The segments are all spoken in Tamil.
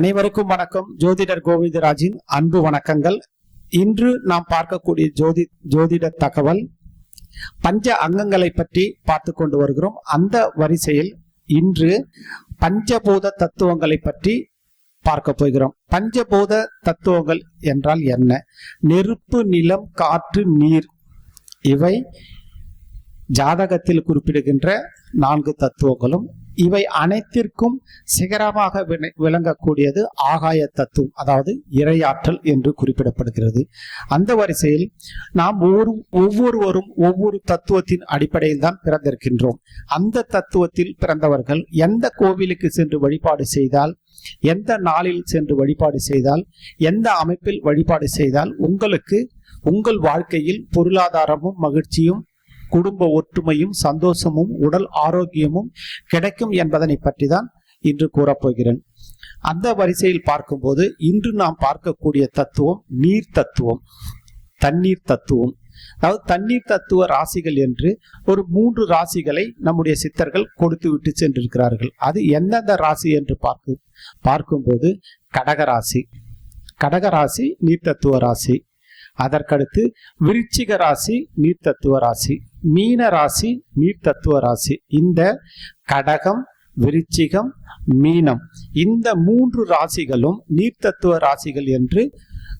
அனைவருக்கும் வணக்கம். ஜோதிடர் கோவிந்தராஜின் அன்பு வணக்கங்கள். இன்று நாம் பார்க்கக்கூடிய ஜோதி ஜோதிட தகவல் பஞ்ச அங்கங்களை பற்றி பார்த்து கொண்டு வருகிறோம். அந்த வரிசையில் இன்று பஞ்சபூத தத்துவங்களை பற்றி பார்க்க போகிறோம். பஞ்சபூத தத்துவங்கள் என்றால் என்ன? நெருப்பு நிலம் காற்று நீர் இவை ஜாதகத்தில் குறிப்பிடுகின்ற நான்கு தத்துவங்களும். இவை அனைத்திற்கும் சிகரமாக விள- விளங்கக்கூடியது ஆகாய தத்துவம் அதாவது இறையாற்றல் என்று குறிப்பிடப்படுகிறது. அந்த வரிசையில் நாம் ஒவ்வொரு ஒவ்வொருவரும் ஒவ்வொரு தத்துவத்தின் அடிப்படையில் தான் பிறந்திருக்கின்றோம். அந்த தத்துவத்தில் பிறந்தவர்கள் எந்த கோவிலுக்கு சென்று வழிபாடு செய்தால் எந்த நாளில் சென்று வழிபாடு செய்தால் எந்த அமைப்பில் வழிபாடு செய்தால் உங்களுக்கு உங்கள் வாழ்க்கையில் பொருளாதாரமும் மகிழ்ச்சியும் குடும்ப ஒற்றுமையும் சந்தோஷமும் உடல் ஆரோக்கியமும் கிடைக்கும் என்பதனை பற்றி தான் இன்று கூறப்போகிறேன். அந்த வரிசையில் பார்க்கும்போது இன்று நாம் பார்க்கக்கூடிய தத்துவம் நீர் தத்துவம் தண்ணீர் தத்துவம். அதாவது தண்ணீர் தத்துவ ராசிகள் என்று ஒரு மூன்று ராசிகளை நம்முடைய சித்தர்கள் கொடுத்து விட்டு சென்றிருக்கிறார்கள். அது எந்தெந்த ராசி என்று பார்க்கும் பார்க்கும்போது கடகராசி கடகராசி நீர் தத்துவ ராசி. அதற்கடுத்து விருச்சிக ராசி நீர் தத்துவ ராசி. மீன ராசி நீர் தத்துவ ராசி. இந்த கடகம் விருச்சிகம் மீனம். இந்த மூன்று ராசிகளும் நீர் தத்துவ ராசிகள் என்று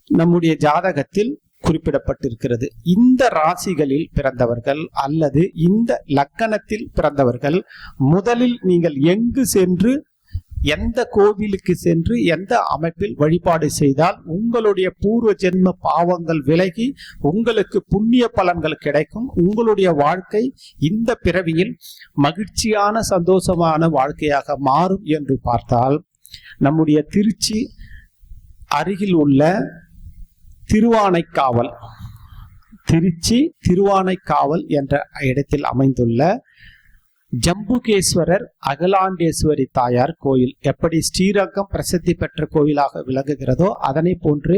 நம்முடைய ஜாதகத்தில் குறிப்பிடப்பட்டிருக்கிறது. இந்த ராசிகளில் பிறந்தவர்கள் அல்லது இந்த லக்கணத்தில் பிறந்தவர்கள் முதலில் நீங்கள் எங்கு சென்று எந்த கோவிலுக்கு சென்று எந்த அமைப்பில் வழிபாடு செய்தால் உங்களுடைய பூர்வ ஜென்ம பாவங்கள் விலகி உங்களுக்கு புண்ணிய பலன்கள் கிடைக்கும். உங்களுடைய வாழ்க்கை இந்த பிறவியில் மகிழ்ச்சியான சந்தோஷமான வாழ்க்கையாக மாறும் என்று பார்த்தால் நம்முடைய திருச்சி அருகில் உள்ள திருவானைக்காவல் திருச்சி திருவானைக்காவல் என்ற இடத்தில் அமைந்துள்ள ஜம்புகேஸ்வரர் அகலாண்டேஸ்வரி தாயார் கோயில் எப்படி ஸ்ரீரங்கம் பிரசித்தி பெற்ற கோயிலாக விளங்குகிறதோ அதனை போன்று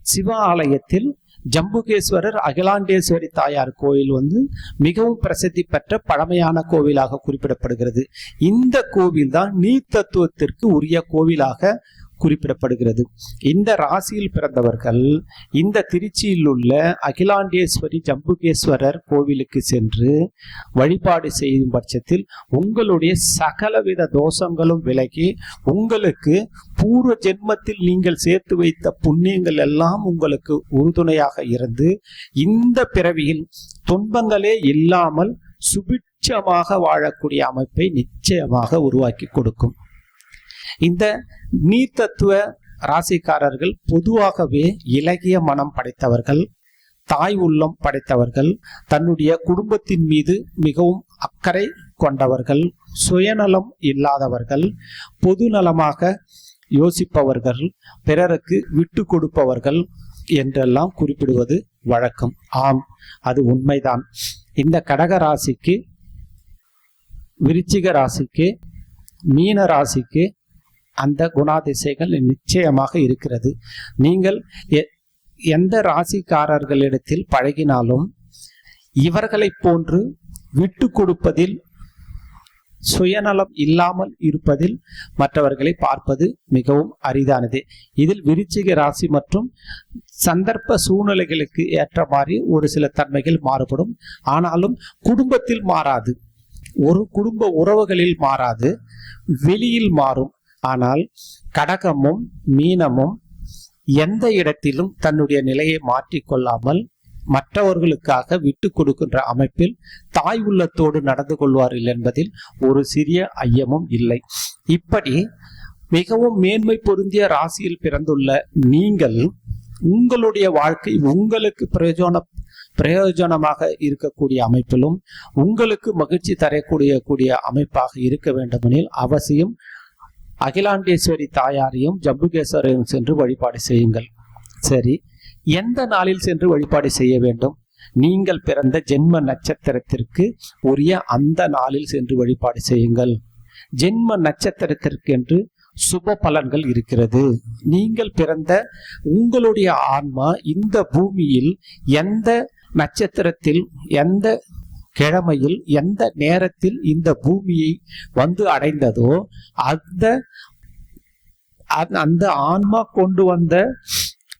சிவ ஆலயத்தில் ஜம்புகேஸ்வரர் அகிலாண்டேஸ்வரி தாயார் கோயில் வந்து மிகவும் பிரசித்தி பெற்ற பழமையான கோவிலாக குறிப்பிடப்படுகிறது. இந்த கோவில் தான் நீர் தத்துவத்திற்கு உரிய கோவிலாக குறிப்பிடப்படுகிறது. இந்த ராசியில் பிறந்தவர்கள் இந்த திருச்சியில் உள்ள அகிலாண்டேஸ்வரி ஜம்புகேஸ்வரர் கோவிலுக்கு சென்று வழிபாடு செய்யும் பட்சத்தில் உங்களுடைய சகலவித தோஷங்களும் விலகி உங்களுக்கு பூர்வ ஜென்மத்தில் நீங்கள் சேர்த்து வைத்த புண்ணியங்கள் எல்லாம் உங்களுக்கு உறுதுணையாக இருந்து இந்த பிறவியில் துன்பங்களே இல்லாமல் சுபிட்சமாக வாழக்கூடிய அமைப்பை நிச்சயமாக உருவாக்கி கொடுக்கும். இந்த நீர் தத்துவ ராசிக்காரர்கள் பொதுவாகவே இலகிய மனம் படைத்தவர்கள் தாய் உள்ளம் படைத்தவர்கள் தன்னுடைய குடும்பத்தின் மீது மிகவும் அக்கறை கொண்டவர்கள் சுயநலம் இல்லாதவர்கள் பொதுநலமாக யோசிப்பவர்கள் பிறருக்கு விட்டு கொடுப்பவர்கள் என்றெல்லாம் குறிப்பிடுவது வழக்கம். ஆம் அது உண்மைதான். இந்த கடக ராசிக்கு விருச்சிக ராசிக்கு மீன ராசிக்கு அந்த குணாதிசைகள் நிச்சயமாக இருக்கிறது. நீங்கள் எ- எந்த ராசிக்காரர்களிடத்தில் பழகினாலும் இவர்களைப் போன்று விட்டு கொடுப்பதில் சுயநலம் இல்லாமல் இருப்பதில் மற்றவர்களை பார்ப்பது மிகவும் அரிதானது. இதில் விருச்சிக ராசி மற்றும் சந்தர்ப்ப சூழ்நிலைகளுக்கு ஏற்ற மாதிரி ஒரு சில தன்மைகள் மாறுபடும். ஆனாலும் குடும்பத்தில் மாறாது. ஒரு குடும்ப உறவுகளில் மாறாது. வெளியில் மாறும். ஆனால் கடகமும் மீனமும் எந்த இடத்திலும் தன்னுடைய நிலையை மாற்றிக்கொள்ளாமல் மற்றவர்களுக்காக விட்டு கொடுக்கின்ற அமைப்பில் தாய் உள்ளத்தோடு நடந்து கொள்வார்கள் என்பதில் ஒரு சிறிய ஐயமும் இல்லை. இப்படி மிகவும் மேன்மை பொருந்திய ராசியில் பிறந்துள்ள நீங்கள் உங்களுடைய வாழ்க்கை உங்களுக்கு பிரயோஜன பிரயோஜனமாக இருக்கக்கூடிய அமைப்பிலும் உங்களுக்கு மகிழ்ச்சி தரக்கூடிய கூடிய அமைப்பாக இருக்க வேண்டுமெனில் அவசியம் அகிலாண்டேஸ்வரி தாயாரையும் ஜம்புகேஸ்வரையும் சென்று வழிபாடு செய்யுங்கள். சரி எந்த நாளில் சென்று வழிபாடு செய்ய வேண்டும்? நீங்கள் பிறந்த ஜென்ம நட்சத்திரத்திற்கு உரிய அந்த நாளில் சென்று வழிபாடு செய்யுங்கள். ஜென்ம நட்சத்திரத்திற்கு என்று சுப பலன்கள் இருக்கிறது. நீங்கள் பிறந்த உங்களுடைய ஆன்மா இந்த பூமியில் எந்த நட்சத்திரத்தில் எந்த கிழமையில் எந்த நேரத்தில் இந்த பூமியை வந்து அடைந்ததோ அந்த அந்த- அந்த ஆன்மா கொண்டு வந்த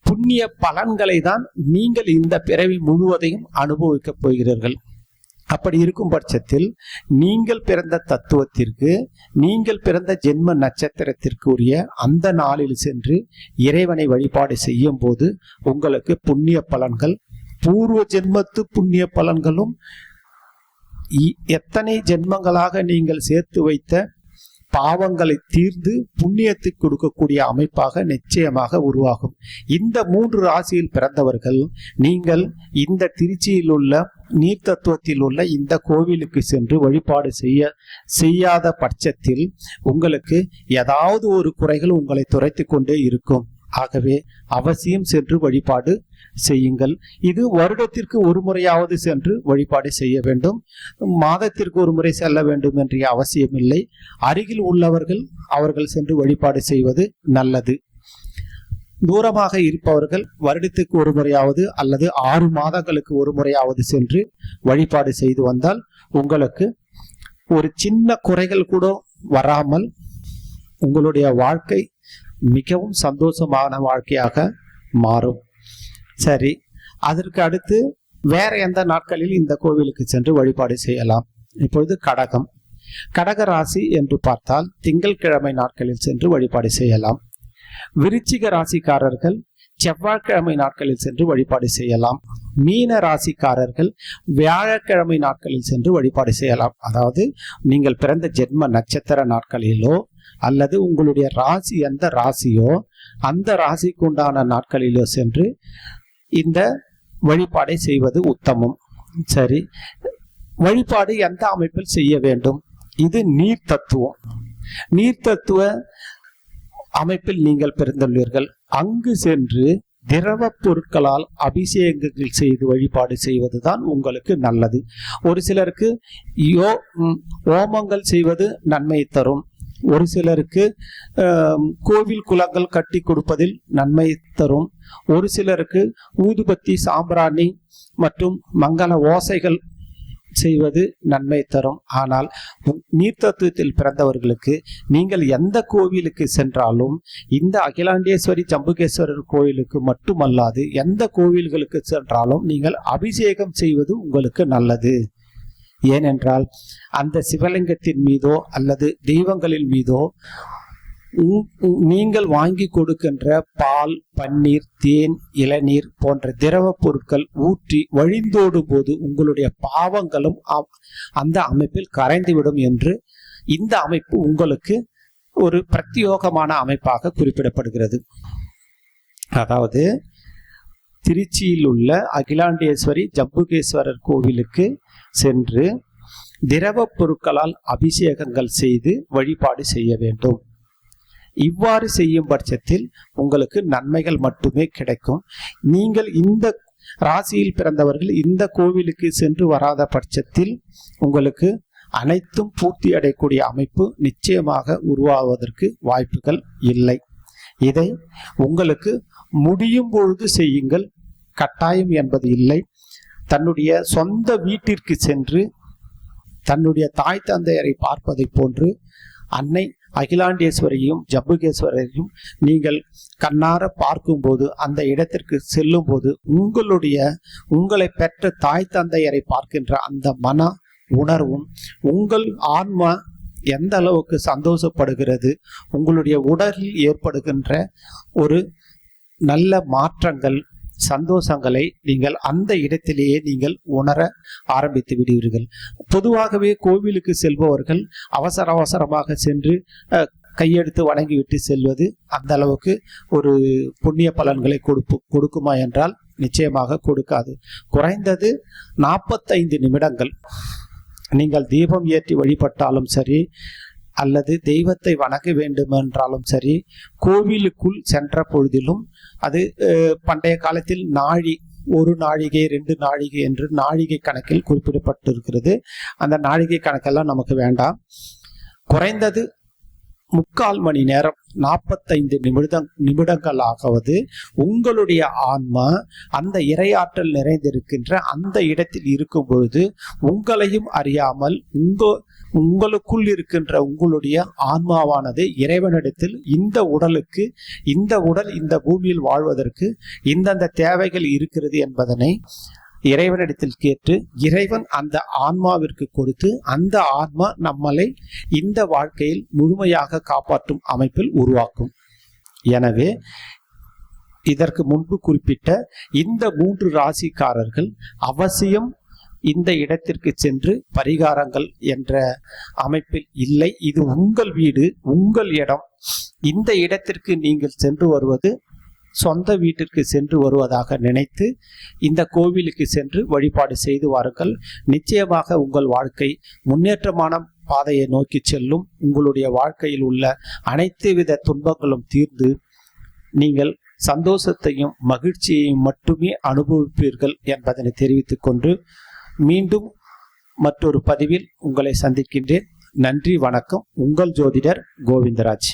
புண்ணிய பலன்களை தான் நீங்கள் இந்த பிறவி முழுவதையும் அனுபவிக்கப் போகிறீர்கள். அப்படி இருக்கும் பட்சத்தில் நீங்கள் பிறந்த தத்துவத்திற்கு நீங்கள் பிறந்த ஜென்ம நட்சத்திரத்திற்கு உரிய அந்த நாளில் சென்று இறைவனை வழிபாடு செய்யும் போது உங்களுக்கு புண்ணிய பலன்கள் பூர்வ ஜென்மத்து புண்ணிய பலன்களும் எத்தனை ஜென்மங்களாக நீங்கள் சேர்த்து வைத்த பாவங்களை தீர்ந்து புண்ணியத்தை கொடுக்கக்கூடிய அமைப்பாக நிச்சயமாக உருவாகும். இந்த மூன்று ராசியில் பிறந்தவர்கள் நீங்கள் இந்த திருச்சியில் உள்ள நீர் தத்துவத்தில் உள்ள இந்த கோவிலுக்கு சென்று வழிபாடு செய்ய செய்யாத பட்சத்தில் உங்களுக்கு ஏதாவது ஒரு குறைகள் உங்களை துரைத்து கொண்டே இருக்கும். ஆகவே அவசியம் சென்று வழிபாடு செய்யுங்கள். இது வருடத்திற்கு ஒரு முறையாவது சென்று வழிபாடு செய்ய வேண்டும். மாதத்திற்கு ஒரு முறை செல்ல வேண்டும் என்ற அவசியமில்லை. அருகில் உள்ளவர்கள் அவர்கள் சென்று வழிபாடு செய்வது நல்லது. தூரமாக இருப்பவர்கள் வருடத்துக்கு ஒரு முறையாவது அல்லது ஆறு மாதங்களுக்கு ஒரு முறையாவது சென்று வழிபாடு செய்து வந்தால் உங்களுக்கு ஒரு சின்ன குறைகள் கூட வராமல் உங்களுடைய வாழ்க்கை மிகவும் சந்தோஷமான வாழ்க்கையாக மாறும். சரி. அதற்கு அடுத்து வேற எந்த நாட்களில் இந்த கோவிலுக்கு சென்று வழிபாடு செய்யலாம்? இப்பொழுது கடகம். கடக ராசி என்று பார்த்தால் திங்கட்கிழமை நாட்களில் சென்று வழிபாடு செய்யலாம். விருச்சிக ராசிக்காரர்கள் செவ்வாய்க்கிழமை நாட்களில் சென்று வழிபாடு செய்யலாம். மீன ராசிக்காரர்கள் வியாழக்கிழமை நாட்களில் சென்று வழிபாடு செய்யலாம். அதாவது நீங்கள் பிறந்த ஜென்ம நட்சத்திர நாட்களிலோ அல்லது உங்களுடைய ராசி எந்த ராசியோ அந்த ராசிக்கு உண்டான நாட்களிலோ சென்று இந்த வழிபாடை செய்வது உத்தமம். சரி. வழிபாடு எந்த அமைப்பில் செய்ய வேண்டும்? இது நீர் தத்துவம். நீர் தத்துவ அமைப்பில் நீங்கள் பிறந்துள்ளீர்கள். அங்கு சென்று திரவ பொருட்களால் அபிஷேகங்கள் செய்து வழிபாடு செய்வதுதான் உங்களுக்கு நல்லது. ஒரு சிலருக்கு யோ ஓமங்கள் செய்வது நன்மை தரும். ஒரு சிலருக்கு கோவில் குளங்கள் கட்டி கொடுப்பதில் நன்மை தரும். ஒரு சிலருக்கு ஊதுபத்தி சாம்பிராணி மற்றும் மங்கள ஓசைகள் செய்வது நன்மை தரும். ஆனால் நீர்த்தத்துவத்தில் நீர் தத்துவத்தில் பிறந்தவர்களுக்கு நீங்கள் எந்த கோவிலுக்கு சென்றாலும் இந்த அகிலாண்டேஸ்வரி ஜம்புகேஸ்வரர் கோயிலுக்கு மட்டுமல்லாது எந்த கோவில்களுக்கு சென்றாலும் நீங்கள் அபிஷேகம் செய்வது உங்களுக்கு நல்லது. ஏனென்றால் அந்த சிவலிங்கத்தின் மீதோ அல்லது தெய்வங்களின் மீதோ நீங்கள் வாங்கி கொடுக்கின்ற பால் பன்னீர் தேன் இளநீர் போன்ற திரவ பொருட்கள் ஊற்றி வழிந்தோடும் போது உங்களுடைய பாவங்களும் அந்த அமைப்பில் கரைந்துவிடும் என்று இந்த அமைப்பு உங்களுக்கு ஒரு பிரத்யோகமான அமைப்பாக குறிப்பிடப்படுகிறது. அதாவது திருச்சியில் உள்ள அகிலாண்டேஸ்வரி ஜம்புகேஸ்வரர் கோவிலுக்கு சென்று திரவ பொருட்களால் அபிஷேகங்கள் செய்து வழிபாடு செய்ய வேண்டும். இவ்வாறு செய்யும் பட்சத்தில் உங்களுக்கு நன்மைகள் மட்டுமே கிடைக்கும். நீங்கள் இந்த ராசியில் பிறந்தவர்கள் இந்த கோவிலுக்கு சென்று வராத பட்சத்தில் உங்களுக்கு அனைத்தும் பூர்த்தி அடையக்கூடிய அமைப்பு நிச்சயமாக உருவாவதற்கு வாய்ப்புகள் இல்லை. இதை உங்களுக்கு முடியும் பொழுது செய்யுங்கள். கட்டாயம் என்பது இல்லை. தன்னுடைய சொந்த வீட்டிற்கு சென்று தன்னுடைய தாய் தந்தையரை பார்ப்பதைப் போன்று அன்னை அகிலாண்டேஸ்வரையும் ஜம்புகேஸ்வரரையும் நீங்கள் கண்ணார பார்க்கும்போது அந்த இடத்திற்கு செல்லும்போது உங்களுடைய உங்களை பெற்ற தாய் தந்தையரை பார்க்கின்ற அந்த மன உணர்வும் உங்கள் ஆன்மா எந்த அளவுக்கு சந்தோஷப்படுகிறது உங்களுடைய உடலில் ஏற்படுகின்ற ஒரு நல்ல மாற்றங்கள் சந்தோஷங்களை நீங்கள் அந்த இடத்திலேயே நீங்கள் உணர ஆரம்பித்து விடுவீர்கள். பொதுவாகவே கோவிலுக்கு செல்பவர்கள் அவசர அவசரமாக சென்று கையெடுத்து வணங்கிவிட்டு செல்வது அந்த அளவுக்கு ஒரு புண்ணிய பலன்களை கொடுப்பு கொடுக்குமா என்றால் நிச்சயமாக கொடுக்காது. குறைந்தது நாற்பத்தைந்து நிமிடங்கள் நீங்கள் தீபம் ஏற்றி வழிபட்டாலும் சரி அல்லது தெய்வத்தை வணங்க வேண்டுமென்றாலும் சரி கோவிலுக்குள் சென்ற பொழுதிலும் அது பண்டைய காலத்தில் நாழி ஒரு நாழிகை ரெண்டு நாழிகை என்று நாழிகை கணக்கில் குறிப்பிடப்பட்டிருக்கிறது. அந்த நாழிகை கணக்கெல்லாம் நமக்கு வேண்டாம். குறைந்தது முக்கால் மணி நேரம் நாற்பத்தைந்து நிமிடம் நிமிடங்களாகவது உங்களுடைய ஆன்மா அந்த இரையாற்றல் நிறைந்திருக்கின்ற அந்த இடத்தில் இருக்கும் பொழுது உங்களையும் அறியாமல் உங்க உங்களுக்குள் இருக்கின்ற உங்களுடைய ஆன்மாவானது இறைவனிடத்தில் இந்த உடலுக்கு இந்த உடல் இந்த பூமியில் வாழ்வதற்கு இந்தந்த தேவைகள் இருக்கிறது என்பதனை இறைவனிடத்தில் கேட்டு இறைவன் அந்த ஆன்மாவிற்கு கொடுத்து அந்த ஆன்மா நம்மளை இந்த வாழ்க்கையில் முழுமையாக காப்பாற்றும் அமைப்பில் உருவாக்கும். எனவே இதற்கு முன்பு குறிப்பிட்ட இந்த மூன்று ராசிக்காரர்கள் அவசியம் இந்த இடத்திற்கு சென்று பரிகாரங்கள் என்ற அமைப்பில் இல்லை. இது உங்கள் வீடு உங்கள் இடம். இந்த இடத்திற்கு நீங்கள் சென்று வருவது சொந்த வீட்டிற்கு சென்று வருவதாக நினைத்து இந்த கோவிலுக்கு சென்று வழிபாடு செய்து வாருங்கள். நிச்சயமாக உங்கள் வாழ்க்கை முன்னேற்றமான பாதையை நோக்கி செல்லும். உங்களுடைய வாழ்க்கையில் உள்ள அனைத்து வித துன்பங்களும் தீர்ந்து நீங்கள் சந்தோஷத்தையும் மகிழ்ச்சியையும் மட்டுமே அனுபவிப்பீர்கள் என்பதனை தெரிவித்துக் கொண்டு மீண்டும் மற்றொரு பதிவில் உங்களை சந்திக்கின்றேன். நன்றி வணக்கம். உங்கள் ஜோதிடர் கோவிந்தராஜ்.